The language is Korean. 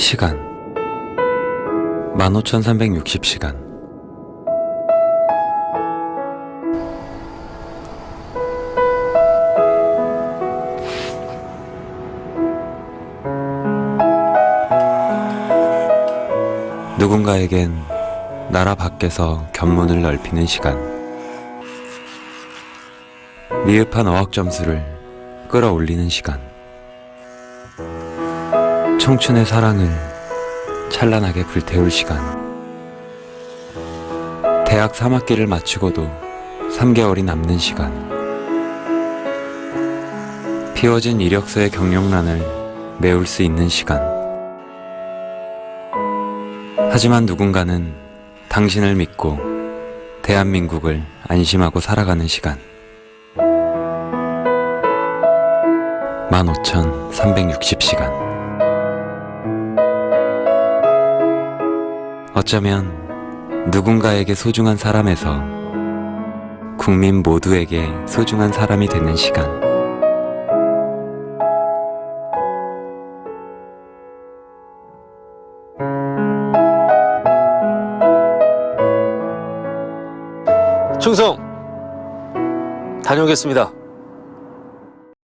시간. 15,360시간. 누군가에겐 나라 밖에서 견문을 넓히는 시간. 미흡한 어학 점수를 끌어올리는 시간 청춘의 사랑을 찬란하게 불태울 시간. 대학 3학기를 마치고도 3개월이 남는 시간. 피워진 이력서의 경력란을 메울 수 있는 시간. 하지만 누군가는 당신을 믿고 대한민국을 안심하고 살아가는 시간. 15,360시간. 어쩌면 누군가에게 소중한 사람에서 국민 모두에게 소중한 사람이 되는 시간. 충성! 다녀오겠습니다.